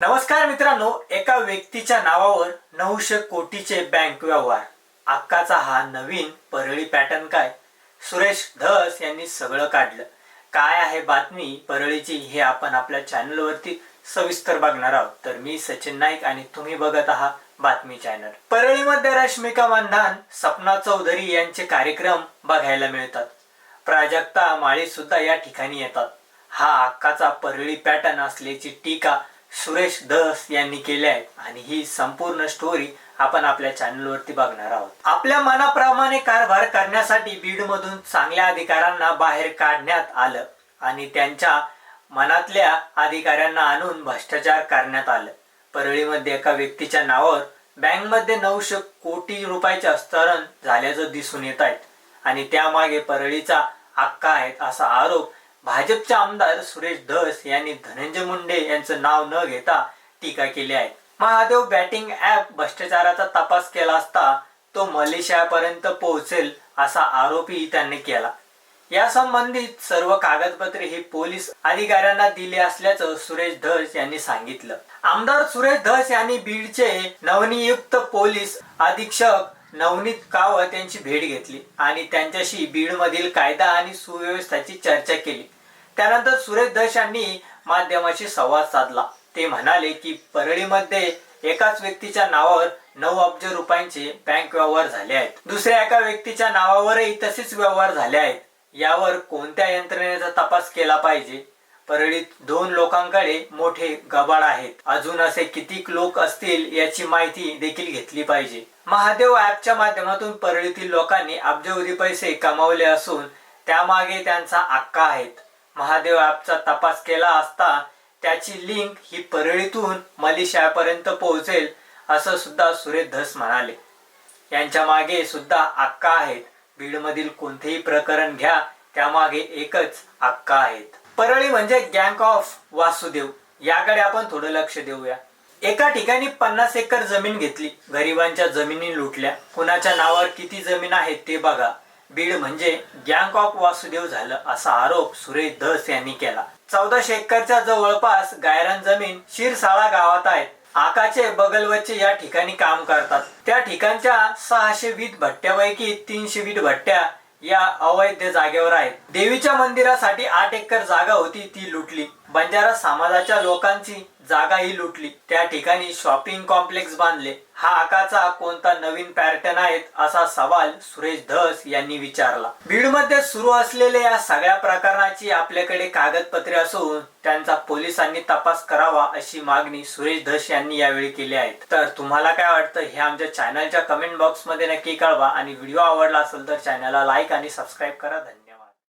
नमस्कार मित्रांनो एका व्यक्तीच्या नावावर नऊशे कोटीचे बँक व्यवहार. अक्काचा हा नवीन परळी पॅटर्न काय? सुरेश धस यांनी सगळं काढलं. काय आहे बातमी? परळीची हे आपण आपल्या चॅनलवरती सविस्तर बघणार आहोत. तर मी सचिन नाईक आणि तुम्ही बघत आहात बातमी चॅनल. परळीमध्ये रश्मिका मंधान सपना चौधरी यांचे कार्यक्रम बघायला मिळतात. प्राजक्ता माळी सुद्धा या ठिकाणी येतात. हा अक्काचा परळी पॅटर्न असल्याची टीका सुरेश दस यांनी केली आहे आणि ही संपूर्ण स्टोरी आपण आपल्या चॅनलवरती बघणार आहोत. आपल्या मनाप्रमाणे कारभार करण्यासाठी बीडमधून चांगल्या अधिकाऱ्यांना बाहेर काढण्यात आलं. आणि त्यांच्या मनातल्या अधिकाऱ्यांना आणून भ्रष्टाचार करण्यात आलं. परळीमध्ये एका व्यक्तीच्या नावावर बँकमध्ये नऊशे कोटी रुपयाचे हस्तांतरण झाल्याचं दिसून येत आहेत आणि त्यामागे परळीचा हक्का आहेत असा आरोप भाजपचे आमदार सुरेश धस यांनी धनंजय मुंडे यांचं नाव न घेता टीका केली आहे. महादेव बॅटिंग ऍप भ्रष्टाचाराचा तपास केला असता तो मलेशियापर्यंत पोहोचेल असा आरोपही त्यांनी केला. या संबंधित सर्व कागदपत्रे हे पोलीस अधिकाऱ्यांना दिले असल्याचं सुरेश धस यांनी सांगितलं. आमदार सुरेश धस यांनी बीडचे नवनियुक्त पोलीस अधीक्षक नवनीत कावत यांची भेट घेतली आणि त्यांच्याशी बीडमधील कायदा आणि सुव्यवस्थेची चर्चा केली. त्यानंतर सुरेश दश यांनी माध्यमाशी संवाद साधला. ते म्हणाले की परळीमध्ये एकाच व्यक्तीच्या नावावर नऊ अब्ज रुपयांचे बँक व्यवहार झाले आहेत. दुसऱ्या एका व्यक्तीच्या नावावरही तसेच व्यवहार झाले आहेत. यावर कोणत्या यंत्रणेचा तपास केला पाहिजे? परळीत दोन लोकांकडे मोठे गबाड आहेत. अजून असे कितीक लोक असतील याची माहिती देखील घेतली पाहिजे. महादेव ऍपच्या माध्यमातून परळीतील लोकांनी अब्जावधी पैसे कमावले असून त्यामागे त्यांचा अक्का आहेत महादेव ॲपचा तपास केला असता त्याची लिंक ही परळीतून मलेशियापर्यंत पोहोचेल असं सुद्धा सुरेश धस म्हणाले. यांच्या मागे सुद्धा अक्का आहेत. बीडमधील कोणतेही प्रकरण घ्या त्यामागे एकच अक्का आहेत. परळी म्हणजे गँग ऑफ वासुदेव. याकडे आपण थोडं लक्ष देऊया. एका ठिकाणी पन्नास एकर जमीन घेतली. गरिबांच्या जमिनी लुटल्या. कुणाच्या नावावर किती जमीन आहे ते बघा. बीड म्हणजे गँग ऑफ वासुदेव झालं असा आरोप सुरेश धस यांनी केला. चौदाशे एकरच्या जवळपास गायरन जमीन शिरसाळा गावात आहेत आकाचे बगलवच्चे या ठिकाणी काम करतात. त्या ठिकाणच्या सहाशे वीट भट्ट्यापैकी तीनशे वीट भट्ट्या या अवैध जागेवर आहेत. देवीच्या मंदिरासाठी आठ एकर जागा होती ती लुटली. बंजारा समाजाच्या लोकांची जागा ही लुटली. त्या ठिकाणी शॉपिंग कॉम्प्लेक्स बांधले. हा आकाचा कोणता नवीन पॅटर्न आहेत असा सवाल सुरेश धस यांनी विचारला. बीडमध्ये सुरू असलेल्या या सगळ्या प्रकरणाची आपल्याकडे कागदपत्रे असून त्यांचा पोलिसांनी तपास करावा अशी मागणी सुरेश धस यांनी यावेळी केली आहे. तर तुम्हाला काय वाटतं हे आमच्या चॅनलच्या कमेंट बॉक्समध्ये नक्की कळवा आणि व्हिडिओ आवडला असेल तर चॅनलला लाईक आणि सबस्क्राईब करा. धन्यवाद.